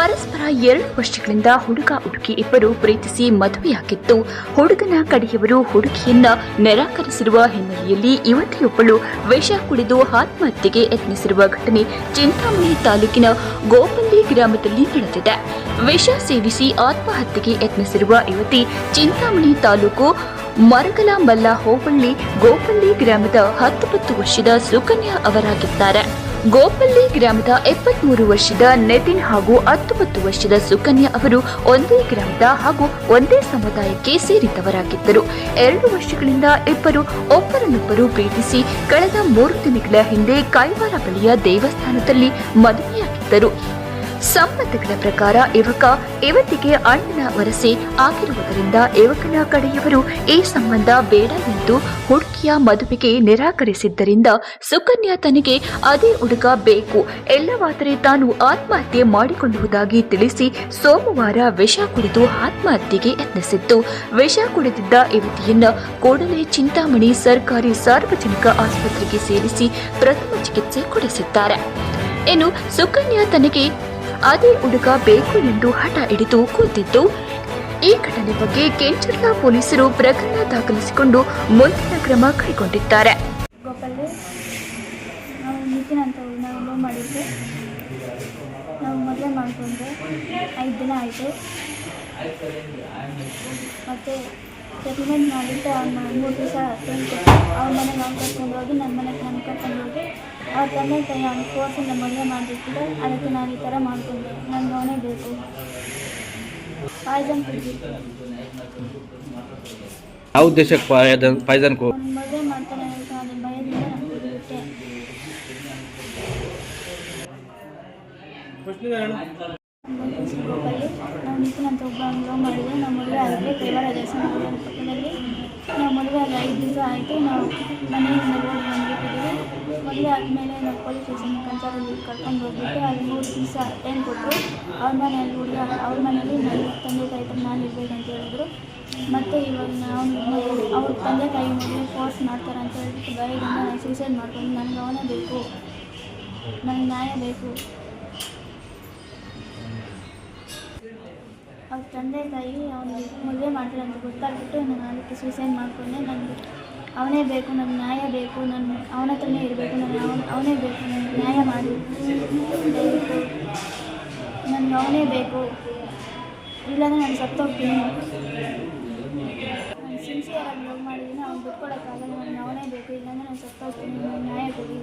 ಎರಡು ವರ್ಷಗಳಿಂದ ಹುಡುಗ ಹುಡುಗಿ ಇಬ್ಬರು ಪ್ರೀತಿಸಿ ಮದುವೆಯಾಗಿತ್ತು ಹುಡುಗನ ಕಡೆಯವರು ಹುಡುಗಿಯನ್ನ ನಿರಾಕರಿಸಿರುವ ಹಿನ್ನೆಲೆಯಲ್ಲಿ ಯುವತಿಯೊಬ್ಬಳು ವಿಷ ಕುಡಿದು ಆತ್ಮಹತ್ಯೆಗೆ ಯತ್ನಿಸಿರುವ ಘಟನೆ ಚಿಂತಾಮಣಿ ತಾಲೂಕಿನ ಗೋಪಲ್ಲಿ ಗ್ರಾಮದಲ್ಲಿ ನಡೆದಿದೆ. ವಿಷ ಸೇವಿಸಿ ಆತ್ಮಹತ್ಯೆಗೆ ಯತ್ನಿಸಿರುವ ಯುವತಿ ಚಿಂತಾಮಣಿ ತಾಲೂಕು ಮರಗಲ ಮಲ್ಲ ಹೋಬಳ್ಳಿ ಗೋಪಲ್ಲಿ ಗ್ರಾಮದ ಹತ್ತೊಂಬತ್ತು ವರ್ಷದ ಸುಕನ್ಯಾ ಅವರಾಗಿದ್ದಾರೆ. ಗೋಪಲ್ಲಿ ಗ್ರಾಮದ ಎಪ್ಪತ್ಮೂರು ವರ್ಷದ ನಿತಿನ್ ಹಾಗೂ ಹತ್ತೊಂಬತ್ತು ವರ್ಷದ ಸುಕನ್ಯಾ ಅವರು ಒಂದೇ ಗ್ರಾಮದ ಹಾಗೂ ಒಂದೇ ಸಮುದಾಯಕ್ಕೆ ಸೇರಿದವರಾಗಿದ್ದರು. ಎರಡು ವರ್ಷಗಳಿಂದ ಇಬ್ಬರು ಒಬ್ಬರನ್ನೊಬ್ಬರು ಪ್ರೀತಿಸಿ ಕಳೆದ ಮೂರು ದಿನಗಳ ಹಿಂದೆ ಕೈವಾರ ಬಳಿಯ ದೇವಸ್ಥಾನದಲ್ಲಿ ಮದುವೆಯಾಗಿದ್ದರು. ಸಂಬಂಧಗಳ ಪ್ರಕಾರ ಯುವಕ ಯುವತಿಗೆ ಅಣ್ಣನ ವರಸೆ ಆಗಿರುವುದರಿಂದ ಯುವಕನ ಕಡೆಯವರು ಈ ಸಂಬಂಧ ಬೇಡ ಎಂದು ಹುಡುಗಿಯ ಮದುವೆಗೆ ನಿರಾಕರಿಸಿದ್ದರಿಂದ ಸುಕನ್ಯಾ ತನಗೆ ಅದೇ ಹುಡುಗ ಬೇಕು. ಎಲ್ಲವಾದರೆ ತಾನು ಆತ್ಮಹತ್ಯೆ ಮಾಡಿಕೊಳ್ಳುವುದಾಗಿ ತಿಳಿಸಿ ಸೋಮವಾರ ವಿಷ ಕುಡಿದು ಆತ್ಮಹತ್ಯೆಗೆ ಯತ್ನಿಸಿತ್ತು. ವಿಷ ಕುಡಿದಿದ್ದ ಯುವತಿಯನ್ನ ಕೂಡಲೇ ಚಿಂತಾಮಣಿ ಸರ್ಕಾರಿ ಸಾರ್ವಜನಿಕ ಆಸ್ಪತ್ರೆಗೆ ಸೇರಿಸಿ ಪ್ರಥಮ ಚಿಕಿತ್ಸೆ ಕೊಡಿಸಿದ್ದಾರೆ. ಇನ್ನು ಸುಕನ್ಯಾ ತನಗೆ ಅದೇ ಹುಡುಗ ಬೇಕು ಎಂದು ಹಠ ಹಿಡಿದು ಕೂತಿದ್ದು. ಈ ಘಟನೆ ಬಗ್ಗೆ ಕೆಂಚರ್ಲಾ ಪೊಲೀಸರು ಪ್ರಕರಣ ದಾಖಲಿಸಿಕೊಂಡು ಮುಂದಿನ ಕ್ರಮ ಕೈಗೊಂಡಿದ್ದಾರೆ. ಗೋಪಾಲಿ, ನಾವು ನಾವು ಲವ್ ಮಾಡಿದ್ವಿ ಮದುವೆ ಮಾಡಿಕೊಂಡ್ರೆ ಐದು ದಿನ ಆಯಿತು. ಮತ್ತು ಸೆಟಲ್ಮೆಂಟ್ ಮಾಡಿದ್ದೆ ಅವ್ನ ಮೂರು ದಿವಸ ಅವ್ರ ಮನೆಗೆ ಅವ್ನು ಕರ್ಕೊಂಡು ಹೋಗಿ ನನ್ನ ಮನೆಗೆ ನಾನು ಕರ್ಕೊಂಡು ಅವ್ರ ತಂದೆ ತಾಯಿ ಅವ್ನ ಫೋರ್ಸಿಂದ ಮದುವೆ ಮಾಡಿಬಿಟ್ಟು ಅದಕ್ಕೆ ನಾನು ಈ ಥರ ಮಾಡಿಕೊಂಡೆ ನನಗೆ ಅವನೇ ಬೇಕು ಪಾಯ್ಸನ್ ಕುಡಿದಿತ್ತು ಯಾವ ಉದ್ದೇಶಕ್ಕೆ ಪಾಯ್ದನ್ ಪಾಯ್ಸನ್ ಕೋ? ಅವ್ನು ಮದುವೆ ಮಾಡ್ತಾನೆ ಅಂತ ಅದ್ರ ಭಯದಿಂದ ನಾನು ಕುಡಿಬಿಟ್ಟೆ ಗ್ರೂಪಲ್ಲಿ ನಾವು ನಿತಿನ್ ಅಂತ ಒಬ್ಬ ಲವ್ ಮಾಡಿದ್ವಿ ನಾವು ಮದುವೆ ಆಗಿದೆ ಕೈವಾರ ದೇವಸ್ಥಾನ ಪಕ್ಕದಲ್ಲಿ ನಾವು ಮದುವೆ ಆಗಿ ಐದು ದಿವಸ ಆಯಿತು ನಾವು ಮನೆಯಿಂದ ಓಡಿ ಬಂದ್ಬಿಟ್ಟಿದ್ದೀವಿ ಮದುವೆ ಆದಮೇಲೆ ನಾವು ಪೊಲೀಸ್ ಸ್ಟೇಷನ್ ಕಂಚಾರಲ್ಲಿ ಕರ್ಕೊಂಡು ಹೋಗ್ಬಿಟ್ಟು ಅಲ್ಲಿ ಮೂರು ದಿವಸ ಟೈಮ್ ಕೊಟ್ಟರು ಅವ್ರ ಮನೆಯಲ್ಲಿ ಹುಡುಗ, ಅವ್ರ ಮನೇಲಿ ನನ್ನ ತಂದೆ ತಾಯಿ ನಾನು ಇರಬೇಕಂತ ಹೇಳಿದ್ರು. ಮತ್ತು ಇವಾಗ ನಾವು ಅವ್ರ ತಂದೆ ತಾಯಿ ಮೇಲೆ ಫೋರ್ಸ್ ಮಾಡ್ತಾರೆ ಅಂತ ಹೇಳ್ಬಿಟ್ಟು ಭಯದಿಂದ ನಾನು ಸೂಸೈಡ್ ಮಾಡ್ಕೊಂಡು ನನಗೆ ಅವನೇ ಬೇಕು, ನನಗೆ ನ್ಯಾಯ ಬೇಕು. ಅವ್ರ ತಂದೆ ತಾಯಿ ಅವನಿಗೆ ಮದುವೆ ಮಾಡ್ತಾರೆ ಅಂತ ಗೊತ್ತಾಗ್ಬಿಟ್ಟು ನಾನು ಅದಕ್ಕೆ ಸೂಸೈಡ್ ಮಾಡಿಕೊಂಡೆ. ನನಗೆ ಅವನೇ ಬೇಕು ನನ್ನ ನ್ಯಾಯ ಬೇಕು ನನ್ನ ಅವನ ಹತ್ರನೇ ಇರಬೇಕು ನನ್ನ ಅವನ, ಅವನೇ ಬೇಕು ನನ್ನ ನ್ಯಾಯ ಮಾಡಿ. ನನಗೆ ಅವನೇ ಬೇಕು. ಇಲ್ಲಾಂದರೆ ನಾನು ಸತ್ತೋಗ್ತೀನಿ. ನಾನು ಸಿನ್ಸಿಯರಾಗಿ ಲವ್ ಮಾಡಿದ್ದೀನಿ ಅವ್ನು ಬಿಟ್ಕೊಡೋಕ್ಕಾಗಲ್ಲ. ನನಗೆ ಅವನೇ ಬೇಕು. ಇಲ್ಲಾಂದರೆ ನಾನು ಸತ್ತೋಗ್ತೀನಿ. ನನ್ನ ನ್ಯಾಯ ಕೊಡಿ.